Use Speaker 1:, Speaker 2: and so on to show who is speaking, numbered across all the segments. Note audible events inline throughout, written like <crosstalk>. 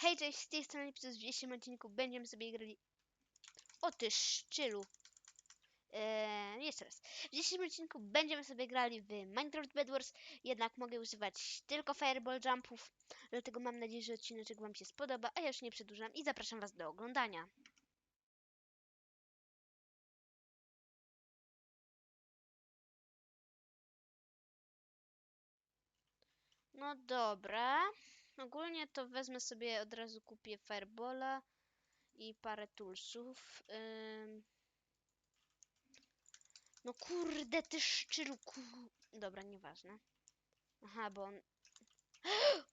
Speaker 1: Hej, cześć, z tej strony przez w dzisiejszym odcinku będziemy sobie grali... O ty szczylu. Eee, jeszcze raz. W dzisiejszym odcinku będziemy sobie grali w Minecraft Bed Wars, jednak mogę używać tylko Fireball Jumpów, dlatego mam nadzieję, że odcinek Wam się spodoba, a ja już nie przedłużam i zapraszam Was do oglądania. No dobra. Ogólnie to wezmę sobie, od razu kupię Firebola i parę toolsów. Ym... No kurde, ty szczylu, ku... Dobra, nieważne. Aha, bo on... <gasps>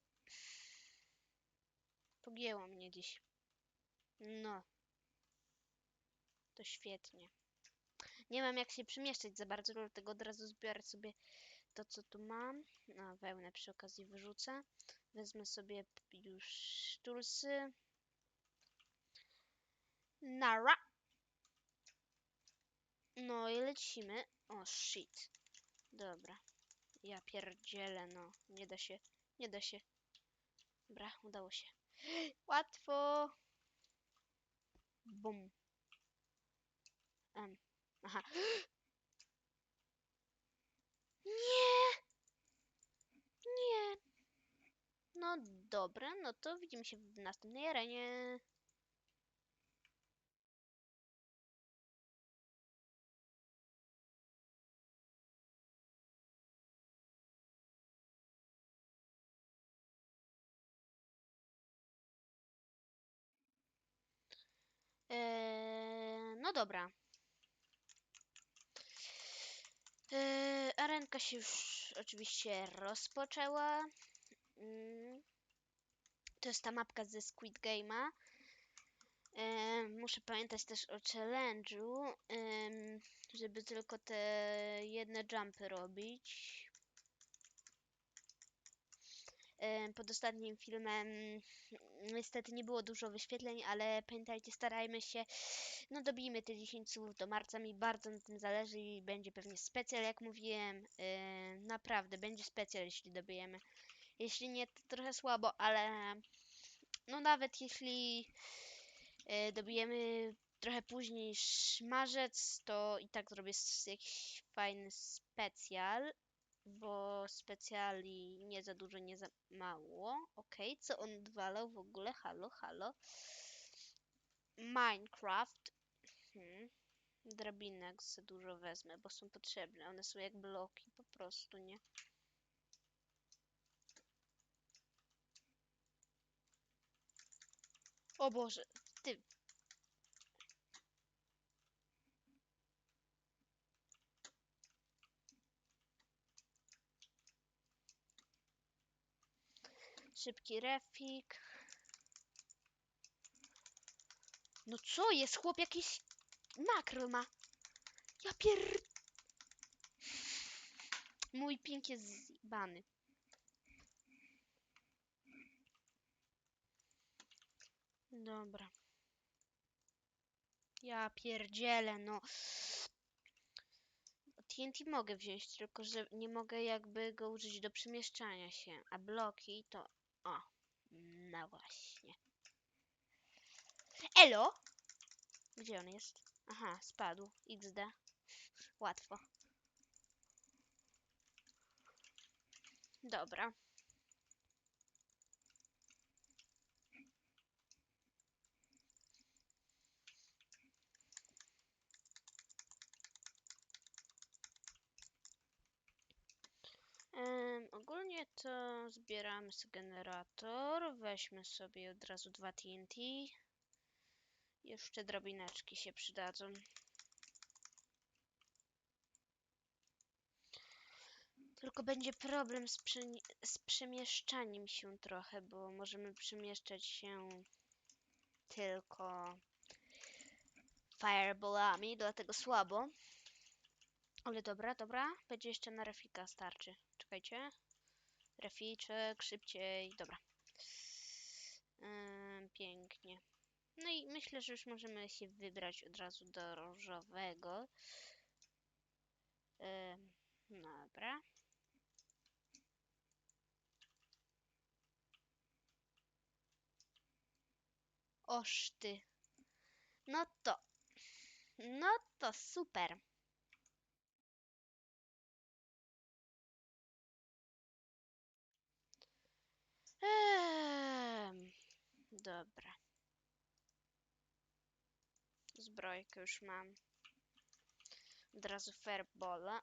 Speaker 1: Pogięło mnie dziś. No. To świetnie. Nie mam jak się przemieszczać za bardzo, dlatego od razu zbiorę sobie to, co tu mam. A, wełnę przy okazji wyrzucę. Wezmę sobie już tulsy. Nara. No i lecimy. O, shit. Dobra. Ja pierdzielę, no. Nie da się. Nie da się. Dobra, udało się. <gasps> Łatwo. Bum. Em. Aha. <gasps> Nie! Nie! No dobra, no to widzimy się w następnej arenie. Eee, no dobra. Eee, arenka się już oczywiście rozpoczęła. Mm. To jest ta mapka ze Squid Game'a. Muszę pamiętać też o challenge'u, żeby tylko te jedne jumpy robić. Pod ostatnim filmem niestety nie było dużo wyświetleń, ale pamiętajcie, starajmy się, no dobijmy te 10 słów do marca, mi bardzo na tym zależy i będzie pewnie specjal, jak mówiłem, Em, naprawdę, będzie specjal, jeśli dobijemy. Jeśli nie, to trochę słabo, ale no nawet jeśli e, dobijemy trochę później marzec, to i tak zrobię jakiś fajny specjal, bo specjali nie za dużo, nie za mało. Okej, co on odwalał w ogóle? Halo, halo. Minecraft. Hmm. Drabinek za dużo wezmę, bo są potrzebne. One są jak bloki, po prostu, nie? O Boże, ty. Szybki refik. No co jest? Chłop jakiś makro ma. Ja pier... Mój ping jest zbany. Dobra. Ja pierdzielę, no. TNT mogę wziąć, tylko że nie mogę jakby go użyć do przemieszczania się. A bloki to... O, no właśnie. Elo! Gdzie on jest? Aha, spadł. XD. Łatwo. Dobra. Em, ogólnie to zbieramy sobie generator. Weźmy sobie od razu dwa TNT. Jeszcze drobineczki się przydadzą. Tylko będzie problem z, z przemieszczaniem się trochę, bo możemy przemieszczać się tylko fireballami, dlatego słabo. Ale dobra, dobra. Będzie jeszcze na refika starczy. Czekajcie. Reficzek, szybciej. Dobra. Pięknie. No i myślę, że już możemy się wybrać od razu do różowego. Ym, dobra. Oż ty. No to. No to super. Ehm, dobra. Zbrojkę już mam. Od razu fairbola.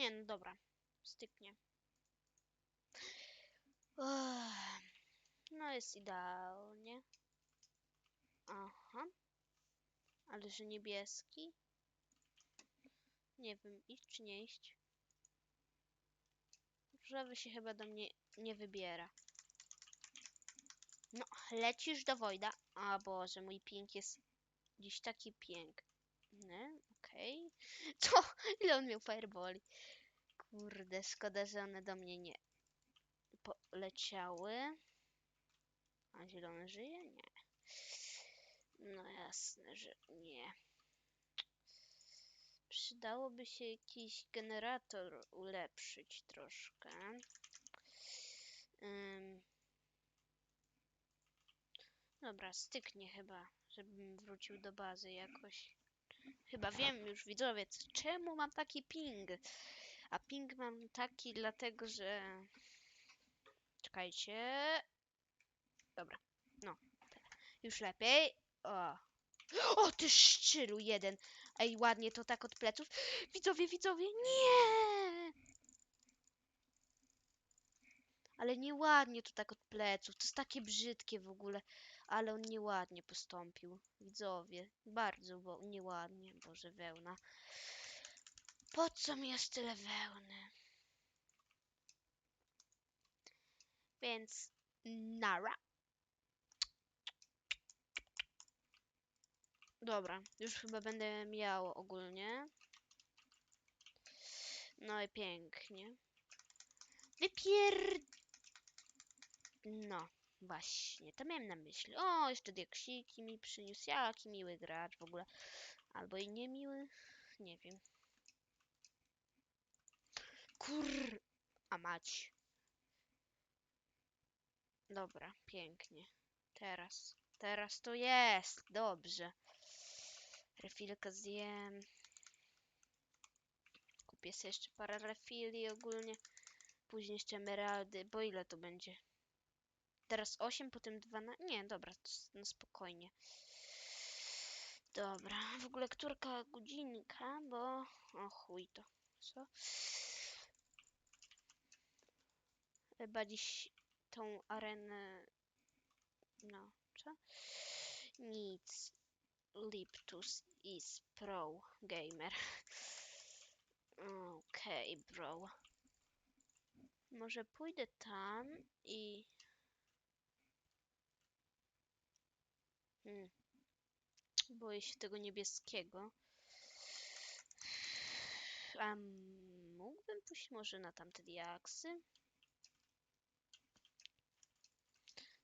Speaker 1: Nie, no dobra. Styknie. No jest idealnie. Aha. Ale że niebieski? Nie wiem, iść czy nie iść? Różowy się chyba do mnie nie wybiera. No, lecisz do Wojda. A Boże, mój ping jest dziś taki piękny. Okej. <laughs> Co? Ile on miał fireboli? Kurde, szkoda, że one do mnie nie poleciały. A zielony żyje? Nie. No jasne, że nie. Przydałoby się jakiś generator ulepszyć troszkę. Ym. Dobra, styknie chyba, żebym wrócił do bazy jakoś. Chyba wiem już, widzowie, czemu mam taki ping. A ping mam taki dlatego, że... Czekajcie. Dobra, no. Już lepiej. O. O, ty szczylu jeden. Ej, ładnie to tak od pleców. Widzowie, widzowie, nie! Ale nieładnie to tak od pleców. To jest takie brzydkie w ogóle. Ale on nieładnie postąpił. Widzowie, bardzo bo nieładnie. Boże, wełna. Po co mi jest tyle wełny? Więc nara. Dobra, już chyba będę miał ogólnie. No i pięknie. Wypier... No, właśnie, to miałem na myśli. O, jeszcze diaksiki mi przyniósł. Jaki miły gracz w ogóle. Albo i niemiły. Nie wiem. Kur... A mać. Dobra, pięknie. Teraz. Teraz to jest. Dobrze. Refilkę zjem. Kupię sobie jeszcze parę refili ogólnie. Później jeszcze emeraldy. Bo ile to będzie? Teraz 8, potem 12. Nie, dobra, to no spokojnie. Dobra, w ogóle którka godzinka, bo... O chuj to. Co? Chyba dziś tą arenę... No, co? Nic. Liptus is pro gamer. Okej, bro. Może pójdę tam i... Hmm. Boję się tego niebieskiego. A mógłbym pójść może na tamte diaksy?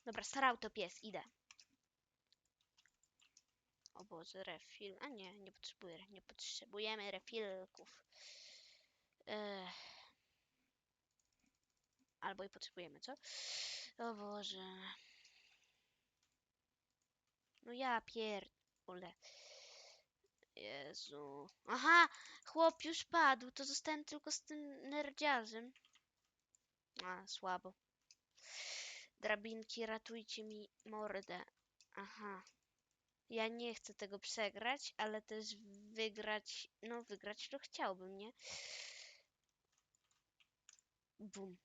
Speaker 1: Dobra, starał to pies, idę. O Boże, refill. A nie, nie potrzebuję, nie potrzebujemy refilków. Albo i potrzebujemy, co? O Boże. No ja pierdolę. Jezu. Aha! Chłop już padł, to zostałem tylko z tym nerdziarzem. A, słabo. Drabinki, ratujcie mi mordę. Aha. Ja nie chcę tego przegrać, ale też wygrać. No, wygrać to chciałbym, nie? Bum.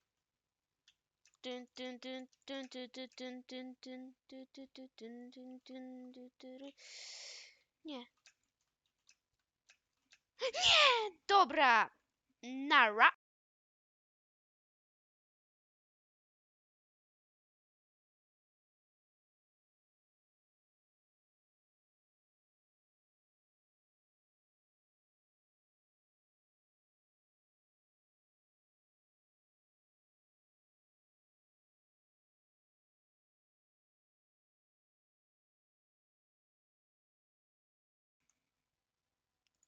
Speaker 1: Tyn, tyn, tyn, tyn,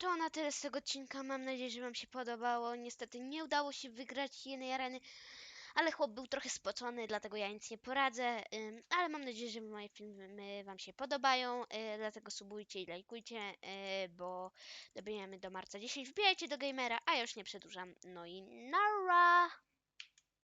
Speaker 1: to na tyle z tego odcinka. Mam nadzieję, że Wam się podobało. Niestety nie udało się wygrać jednej areny, ale chłop był trochę spocony, dlatego ja nic nie poradzę. Ale mam nadzieję, że moje filmy Wam się podobają, y, dlatego subujcie i lajkujcie, y, bo dobijamy do marca 10. Wbijajcie do gamera, a ja już nie przedłużam. No i nara!